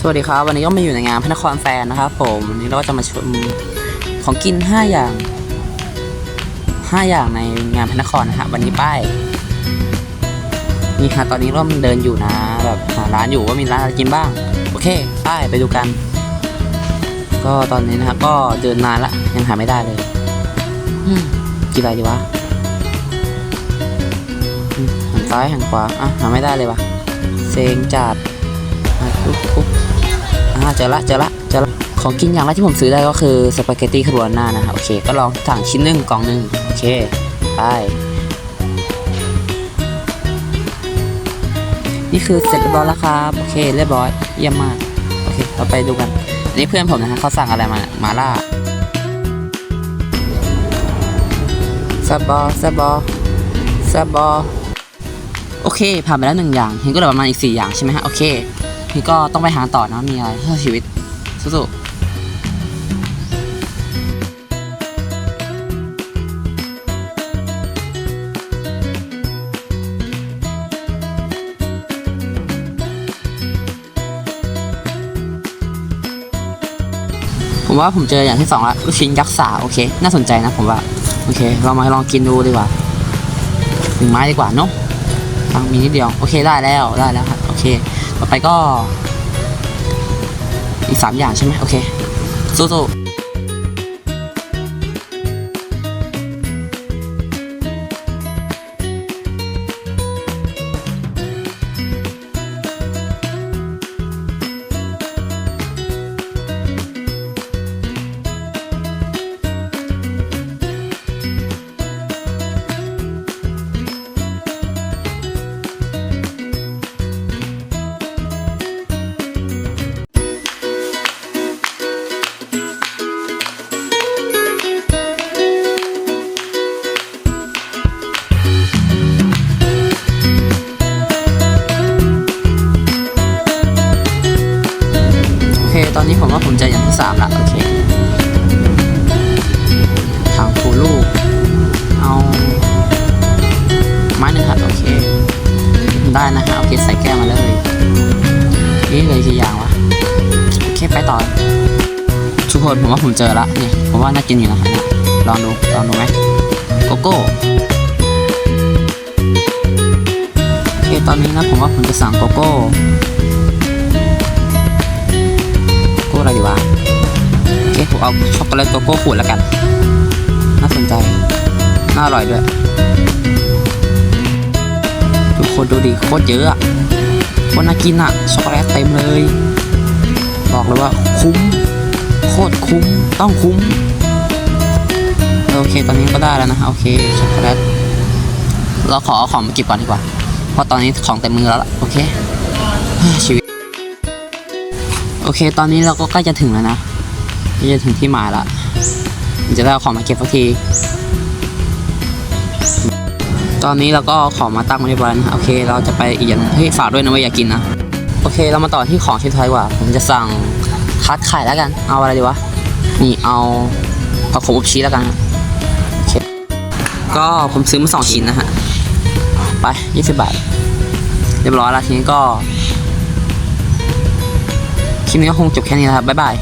สวัสดีครับ วันนี้ก็มาอยู่ในงานพระนครแฟนนะครับผมวันนี้เราก็จะมาชมของกิน 5 อย่าง 5 อย่างในงานพระนครนะฮะวันนี้ป้ายนี่ฮะตอนนี้เริ่มเดินอยู่นะแบบหาร้านอยู่ว่ามีร้านอะไรกินบ้าง โอเคป้ายไปดูกัน ก็ตอนนี้นะครับก็เดินนานละยังหาไม่ได้เลยกินอะไรดีวะหันซ้ายหันขวาอะหาไม่ได้เลยวะเซ็งจัด ปุ๊บปุ๊บอ่าเจอละเจอละเจอละของกินอย่างแรกที่ผมซื้อได้ก็คือสปาเกตตี้คาโบนาร่านะครับโอเคก็ลองสั่งชิ้นหนึ่งกล่องหนึ่งโอเคไปนี่คือเสร็จเรียบร้อยแล้วครับโอเคเรียบร้อยเยี่ยมมากโอเคเราไปดูกันอันนี้เพื่อนผมนะฮะเขาสั่งอะไรมามาล่าแซบบอแซบบอแซบบอโอเคผ่านไปแล้วหนึ่งอย่างเห็นก็เหลือประมาณอีกสี่อย่างใช่ไหมฮะโอเค นี่ก็ต้องไปหาต่อนะมีอะไรเพื่อชีวิตสู้ๆผมว่าผมเจออย่างที่สองละลูกชิ้นยักษ์สาโอเค น่าสนใจนะผมว่า โอเค เรามาลองกินดูดีกว่าหนึ่งไม้ดีกว่าเนาะ ฟังมีนิดเดียวโอเคได้แล้วได้แล้วครับโอเค ต่อไปก็ อีกสามอย่างใช่ไหมโอเคสู้ๆ เจออย่างที่สามละโอเคทางฟูลูก เอาไม้หนึ่งครับโอเค ได้นะฮะโอเคใส่แก้วมาเลยนี่เลยกี่อย่างวะโอเคไปต่อทุกคนผมว่าผมเจอละเนี่ยผมว่าน่ากินอยู่นะเนี่ยลองดูลองดูไหมโกโก้โอเคตอนนี้นะผมว่าผมจะสั่งโกโก้ ผมเอาช็อกโกแลตโกโก้ขวดแล้วกัน น่าสนใจ น่าอร่อยด้วย ทุกคนดูดิโคตรเยอะอะโคตรน่ากินอะช็อกโกแลตเต็มเลย บอกเลยว่าคุ้ม โคตรคุ้ม ต้องคุ้ม โอเค ตอนนี้ก็ได้แล้วนะ โอเค ช็อกโกแลต เราขอเอาของมาเก็บก่อนดีกว่า เพราะตอนนี้ของเต็มมือแล้วล่ะ โอเคชีวิต โอเค ตอนนี้เราก็ใกล้จะถึงแล้วนะ ใกล้จะถึงที่หมายละจะได้เอาของมาเก็บสักที ตอนนี้เราก็ของมาตั้งไว้เรียบร้อยนโอเค เราจะไปอีกอย่างเฮ้ยฝากด้วยนะว่าอย่ากินนะ โอเค เรามาต่อที่ของชิ้นท้ายกว่า ผมจะสั่งคัดไข่แล้วกัน เอาอะไรดีวะ นี่เอาผักขมอบชีสแล้วกัน โอเค ก็ผมซื้อมาสองชิ้นนะฮะ ไปยี่สิบบาท เรียบร้อยแล้วทีนี้ก็คลิปนี้ก็คงจบแค่นี้นะครับ บ๊ายบาย